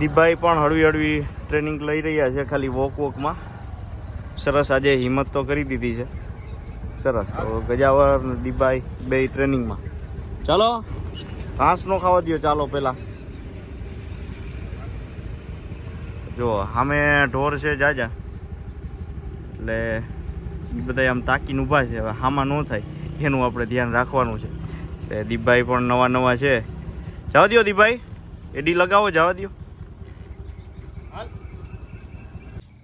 દીબાઈ પણ હળવી હળવી ટ્રેનિંગ લઈ રહ્યા છે ખાલી વોક વોકમાં સરસ આજે હિંમત તો કરી દીધી છે. સરસ. ગજાવર દીબાઈ બે ટ્રેનિંગમાં ચાલો, ઘાસ નો ખાવા દો ચાલો પેલા. જો સામે ઢોર છે જાજા. એટલે એ બધા આમ તાકીને ઊભા છે. હવે હામાં ન થાય. એનું આપણે ધ્યાન રાખવાનું છે. એટલે દીપભાઈ પણ નવા નવા છે. જવા દો દીપભાઈ એડી લગાવો, જવા દો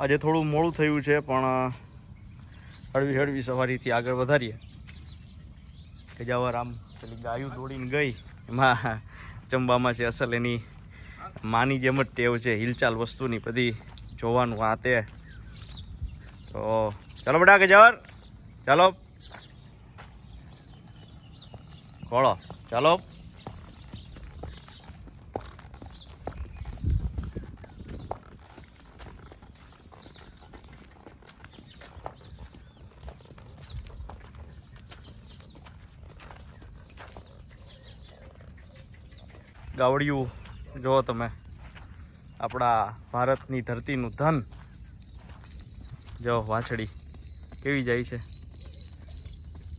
આજે થોડું મોડું થયું છે, પણ હળવી હળવી સવારીથી આગળ વધારીએ. કે જવાર આમ પેલી ગાયું દોડીને ગઈ, એમાં ચંબામાં છે અસલ એની માની જેમ જ ટેવ છે, હિલચાલ વસ્તુની બધી જોવાનું આ તે. તો, ચાલો બેટા કે જવાર, ચાલો. ખોળો, ચાલો. ગાવડિયું. જુઓ તમે. આપણા ભારતની ધરતીનું ધન. જો વાછડી કેવી જાય છે.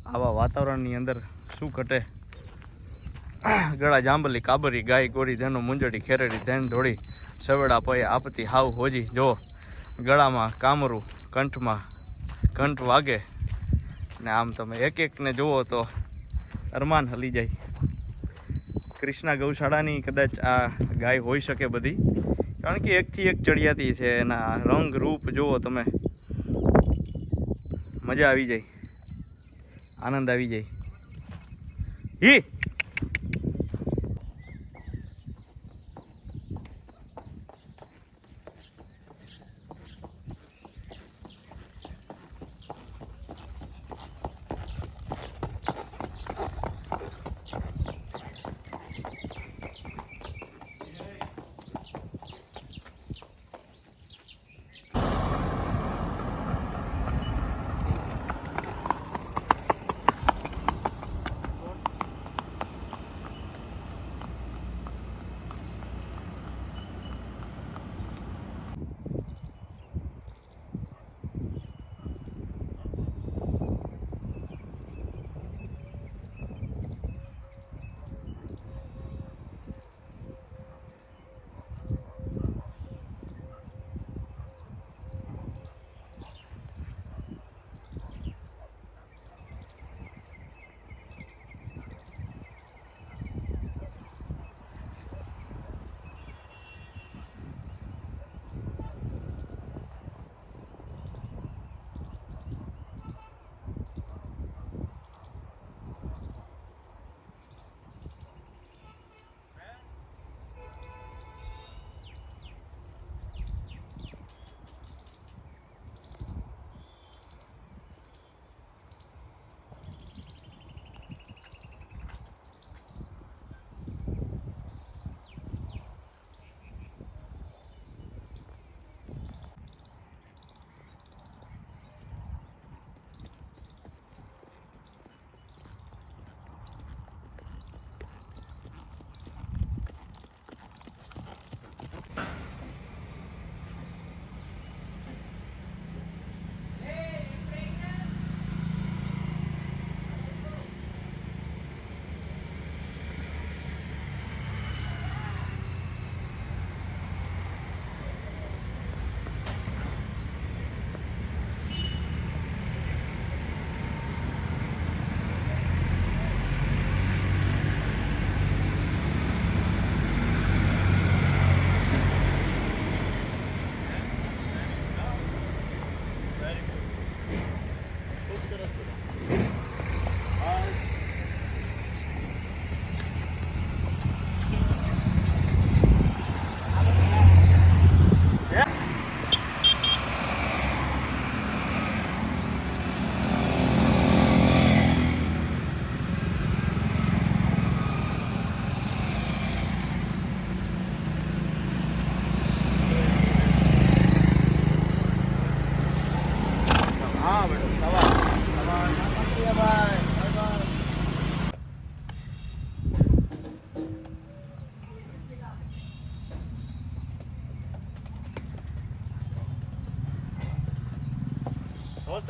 આવા વાતાવરણની અંદર શું ઘટે? ગળા જાંબલી, કાબરી, ગાય, ગોરી ધેનો મુંજડી, ખેરડી, ધેન, ધોળી, સવેડા પૈ આપતી, હાવ, હોજી. જો ગળામાં કામરું, કંઠમાં કંઠ વાગે. ને આમ તમે એક એકને જુઓ તો અરમાન હલી જાય. કૃષ્ણા ગૌશાળાની કદાચ આ ગાય હોઈ શકે બધી. કારણ કે એકથી એક ચડિયાતી છે, એના રંગ રૂપ જુઓ તમે. મજા આવી જાય. આનંદ આવી જાય. હી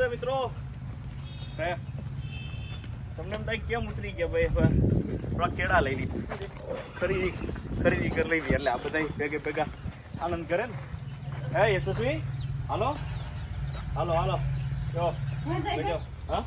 નમસ્તે મિત્રો? હે? તમને એમ થાય કેમ ઉતરી ગયા ભાઈ? થોડા કેળા લઈ લીધી. ખરીદી ખરીદી કરી લીધી. એટલે આ બધા ભેગે ભેગા આનંદ કરે ને. હે યશસ્વી? હાલો? હાલો હાલો. જો હા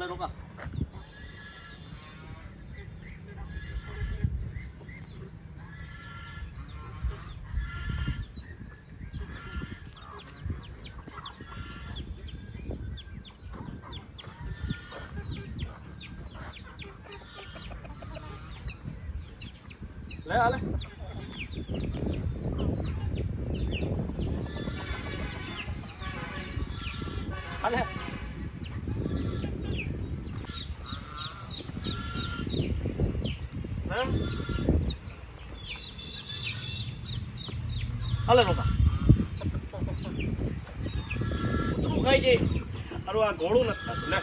અલે રોકા લે હાલે હાલે હાલે રોકા કૂતરું ખાઈ જાય અરે આ ઘોડું નથી થતું લે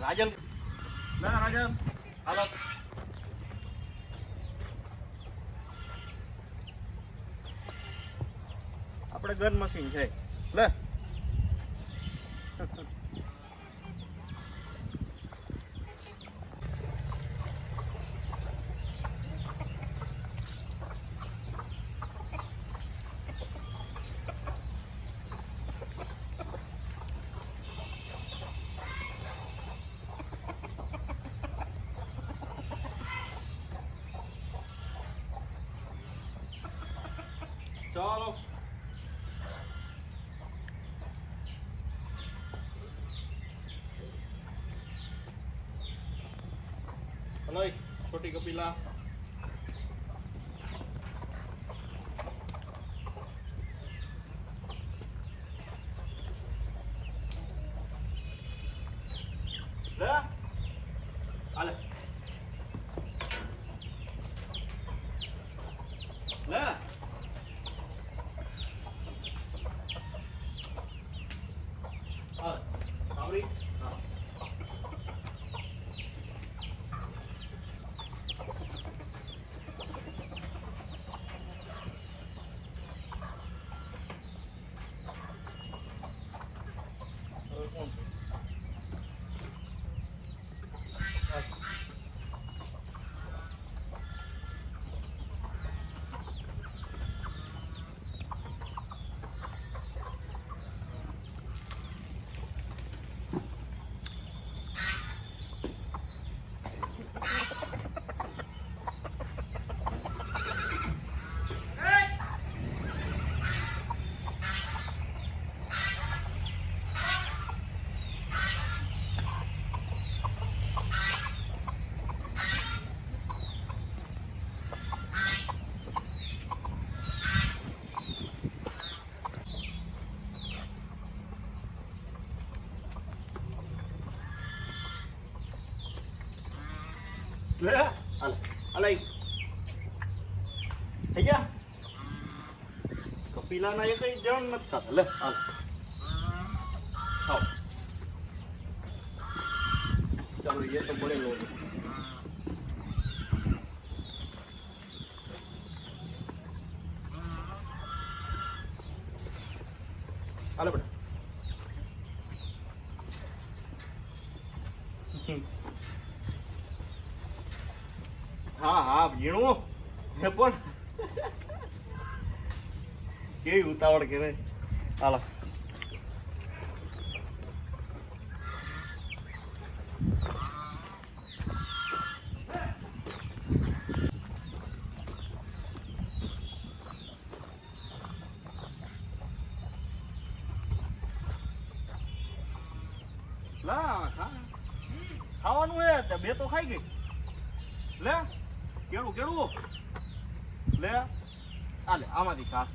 રાજન ના રાજન હાલો આપણે ગન મશીન છે. લે ચાલો હલો છોટી કપિલા લે આલે લે હા સાંભળી હા હવે કોણ છે? હાલે થઈ ગયા કપિલાના એ કઈ જણ નથી થતા લે હાલ ચાલો એ તો બોલેલો હા હા ભીણું એ પણ કેવી ઉતાવળ કે હાલો. ખાવાનું હે બે તો ખાઈ ગઈ. લે. કેળું કેળું. લે, આ આમાંથી ખા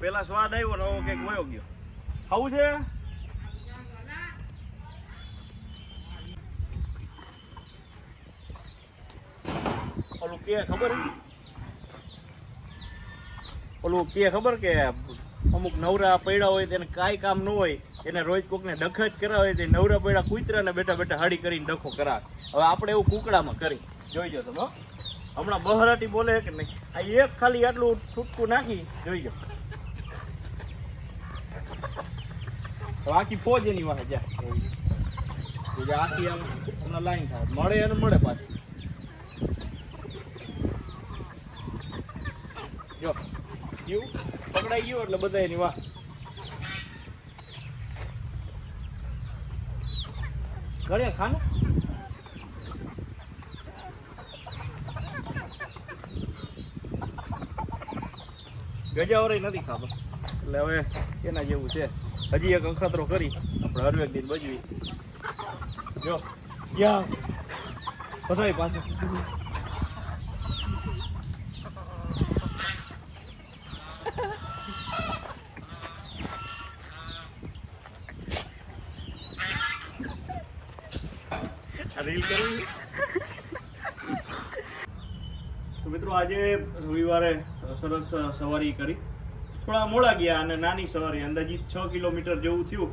પેલા સ્વાદ આવ્યો ને હવે કંઈક વયો ગયો. ખાવું છે? ઓલું કે, ખબર? ઓલું કે ખબર કે અમુક નવરા પડ્યા હોય તેને કાંઈ કામ ન હોય, એને રોજ કોકને ડખ જ કરાવે તે નવરા પડ્યા કૂતરાને બેઠા બેઠા હાડી કરીને ડખો કરાવે. હવે આપણે એવું કુકડામાં કરી. જોઈજો તમે. હમણાં બહરાટી બોલે કે નહીં? આ એક ખાલી આટલું છૂટકું નાખી જોઈજો આખી ફોજ એની વાહે જા આખી આમ હમણાં લાઈન થાય. મળે અને મળે પાછી. જો. ગયું, પકડાઈ ગયું એટલે બધા એની વાહ. ઘરે ખાને? ગજાવરે નથી ખાતો. એટલે હવે એના જેવું છે. હજી એક અખતરો કરી, આપણે હરવેક દિન બજવી. જો, યા, બધાય પાછું. રીલ કરવી? તો મિત્રો આજે રવિવારે સરસ સવારી કરી. થોડા મોડા ગયા અને નાની સવારી, અંદાજિત છ કિલોમીટર જેવું થયું.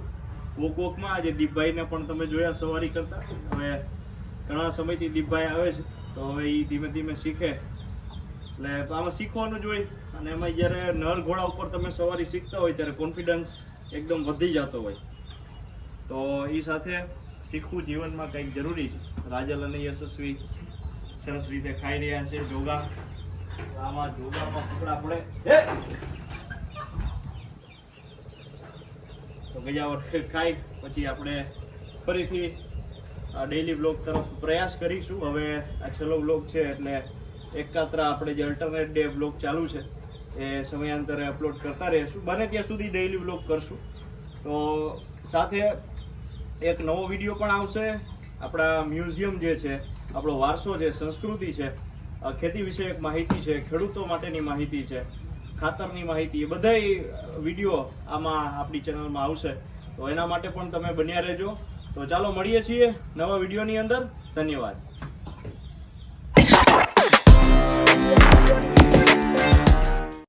વોક વોકમાં આજે દીપભાઈને પણ તમે જોયા સવારી કરતા. હવે ઘણા સમયથી દીપભાઈ આવે છે, તો હવે એ ધીમે ધીમે શીખે. એટલે આમાં શીખવાનું જ હોય. અને એમાં જ્યારે નર ઘોડા ઉપર તમે સવારી શીખતા હોય, ત્યારે કોન્ફિડન્સ એકદમ વધી જતો હોય. તો એ સાથે શીખવું જીવનમાં કંઈક જરૂરી છે. રાજલ અને યશસ્વી સરસ રીતે ખાઈ રહ્યા છે જોગા. આમાં જોગામાં કુકડા પડે. તો ગયા ગજાવર ખાઈ, પછી આપણે ફરીથી ડેઈલી બ્લોગ તરફ પ્રયાસ કરીશું. હવે આ છેલ્લો બ્લોગ છે એટલે એકાત્રા આપણે જે અલ્ટરનેટ ડે બ્લોગ ચાલુ છે, એ સમયાંતરે અપલોડ કરતા રહીશું. બને ત્યાં સુધી ડેઈલી બ્લોગ કરશું. તો સાથે એક નવો વીડિયો પણ આવશે. આપણા મ્યુઝિયમ જે છે, આપણો વારસો છે સંસ્કૃતિ છે ખેતી વિષયક માહિતી છે, ખેડૂતો માટેની માહિતી છે, ખાતરની માહિતી, એ બધાય વીડિયો આમાં આપણી ચેનલમાં આવશે. તો એના માટે પણ તમે બન્યા રહેજો. તો ચાલો, મળીએ છીએ નવા વિડીયોની અંદર. ધન્યવાદ.